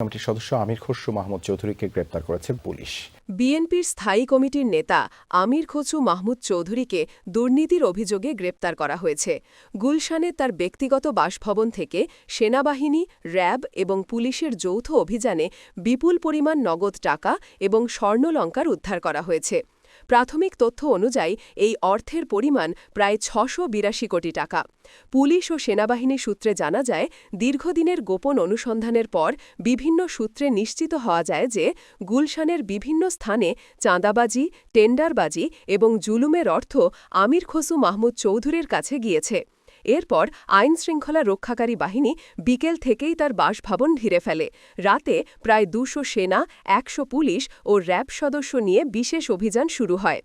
কমিটির সদস্য আমির খসরু মাহমুদ চৌধুরীকে গ্রেপ্তার করেছে পুলিশ। বিএনপির স্থায়ী কমিটির নেতা আমির খসু মাহমুদ চৌধুরীকে দুর্নীতির অভিযোগে গ্রেপ্তার করা হয়েছে। গুলশানে তার ব্যক্তিগত বাসভবন থেকে সেনাবাহিনী, র্যাব এবং পুলিশের যৌথ অভিযানে বিপুল পরিমাণ নগদ টাকা এবং স্বর্ণলঙ্কার উদ্ধার করা হয়েছে। প্রাথমিক তথ্য অনুযায়ী, এই অর্থের পরিমাণ প্রায় ছশো বিরাশি কোটি টাকা। পুলিশ ও সেনাবাহিনী সূত্রে জানা যায়, দীর্ঘদিনের গোপন অনুসন্ধানের পর বিভিন্ন সূত্রে নিশ্চিত হওয়া যায় যে, গুলশানের বিভিন্ন স্থানে চাঁদাবাজি, টেন্ডারবাজি এবং জুলুমের অর্থ আমির খসু মাহমুদ চৌধুরীর কাছে গিয়েছে। এরপর আইন শৃঙ্খলা রক্ষাকারী বাহিনী বিকেল থেকেই তার বাসভবন ঘিরে ফেলে। রাতে প্রায় দুশো সেনা, একশো পুলিশ ও র্যাব সদস্য নিয়ে বিশেষ অভিযান শুরু হয়।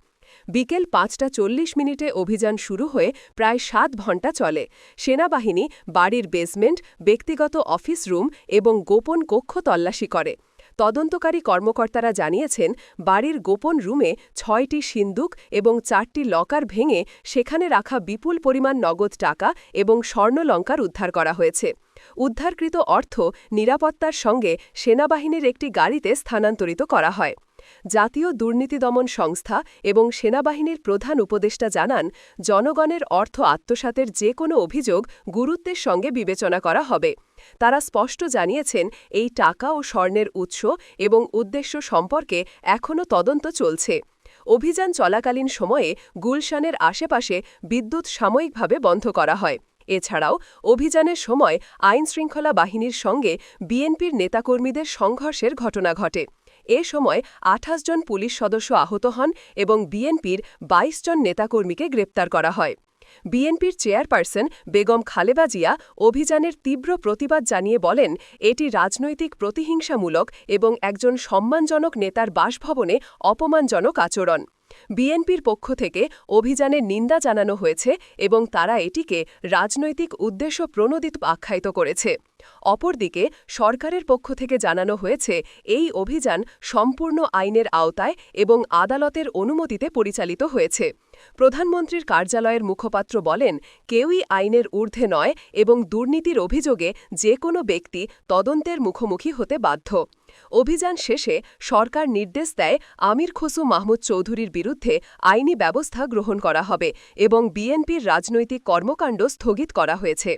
বিকেল পাঁচটা চল্লিশ মিনিটে অভিযান শুরু হয়ে প্রায় সাত ঘণ্টা চলে। সেনাবাহিনী, বাড়ির বেসমেন্ট, ব্যক্তিগত অফিস রুম এবং গোপন কক্ষ তল্লাশি করে। তদন্তকারী কর্মকর্তারা জানিয়েছেন, বাড়ির গোপন রুমে ছয়টি সিন্দুক এবং চারটি লকার ভেঙে সেখানে রাখা বিপুল পরিমাণ নগদ টাকা এবং স্বর্ণলঙ্কার উদ্ধার করা হয়েছে। উদ্ধারকৃত অর্থ নিরাপত্তার সঙ্গে সেনাবাহিনীর একটি গাড়িতে স্থানান্তরিত করা হয়। জাতীয় দুর্নীতি দমন সংস্থা এবং সেনাবাহিনীর প্রধান উপদেষ্টা জানান, জনগণের অর্থ আত্মসাতের যে কোনো অভিযোগ গুরুত্বের সঙ্গে বিবেচনা করা হবে। তারা স্পষ্ট জানিয়েছেন, এই টাকা ও স্বর্ণের উৎস এবং উদ্দেশ্য সম্পর্কে এখনও তদন্ত চলছে। অভিযান চলাকালীন সময়ে গুলশানের আশেপাশে বিদ্যুৎ সাময়িকভাবে বন্ধ করা হয়। এছাড়াও, অভিযানের সময় আইনশৃঙ্খলা বাহিনীর সঙ্গে বিএনপির নেতাকর্মীদের সংঘর্ষের ঘটনা ঘটে। এ সময় আঠাশ জন পুলিশ সদস্য আহত হন এবং বিএনপির ২২ জন নেতাকর্মীকে গ্রেপ্তার করা হয়। বিএনপির চেয়ারপারসন বেগম খালেদা জিয়া অভিযানের তীব্র প্রতিবাদ জানিয়ে বলেন, এটি রাজনৈতিক প্রতিহিংসামূলক এবং একজন সম্মানজনক নেতার বাসভবনে অপমানজনক আচরণ। বিএনপির পক্ষ থেকে অভিযানের নিন্দা জানানো হয়েছে এবং তারা এটিকে রাজনৈতিক উদ্দেশ্য প্রণোদিত আখ্যায়িত করেছে। অপরদিকে, সরকারের পক্ষ থেকে জানানো হয়েছে, এই অভিযান সম্পূর্ণ আইনের আওতায় এবং আদালতের অনুমতিতে পরিচালিত হয়েছে। প্রধানমন্ত্রীর কার্যালয়ের মুখপাত্র বলেন, কেউই আইনের ঊর্ধ্বে নয় এবং দুর্নীতির অভিযোগে যে কোনো ব্যক্তি তদন্তের মুখোমুখি হতে বাধ্য। অভিযান শেষে সরকার নির্দেশ দেয় আমির খসু মাহমুদ চৌধুরীর বিরুদ্ধে আইনি ব্যবস্থা গ্রহণ করা হবে এবং বিএনপির রাজনৈতিক কর্মকাণ্ড স্থগিত করা হয়েছে।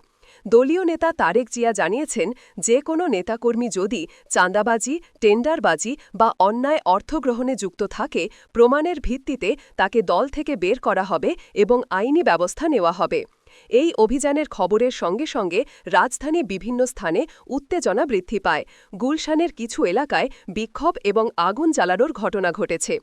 দলীয় নেতা তারেক জিয়া জানিয়েছেন, যে কোনো নেতাকর্মী যদি চাঁদাবাজি, টেন্ডারবাজি বা অন্যায় অর্থগ্রহণে যুক্ত থাকে, প্রমাণের ভিত্তিতে তাকে দল থেকে বের করা হবে এবং আইনি ব্যবস্থা নেওয়া হবে। এই অভিযানের খবরের সঙ্গে সঙ্গে রাজধানী বিভিন্ন স্থানে উত্তেজনা বৃদ্ধি পায়। গুলশানের কিছু এলাকায় বিক্ষোভ এবং আগুন জ্বালানোর ঘটনা ঘটেছে।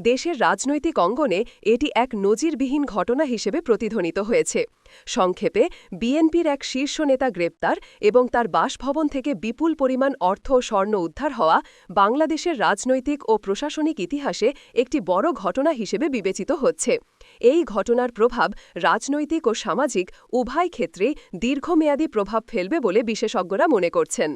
দেশের রাজনৈতিক অঙ্গনে এটি এক নজিরবিহীন ঘটনা হিসেবে প্রতিধ্বনিত হয়েছে। সংক্ষেপে, বিএনপির এক শীর্ষ নেতা গ্রেপ্তার এবং তার বাসভবন থেকে বিপুল পরিমাণ অর্থ স্বর্ণ উদ্ধার হওয়া বাংলাদেশের রাজনৈতিক ও প্রশাসনিক ইতিহাসে একটি বড় ঘটনা হিসেবে বিবেচিত হচ্ছে। এই ঘটনার প্রভাব রাজনৈতিক ও সামাজিক উভয় ক্ষেত্রেই দীর্ঘমেয়াদী প্রভাব ফেলবে বলে বিশেষজ্ঞরা মনে করছেন।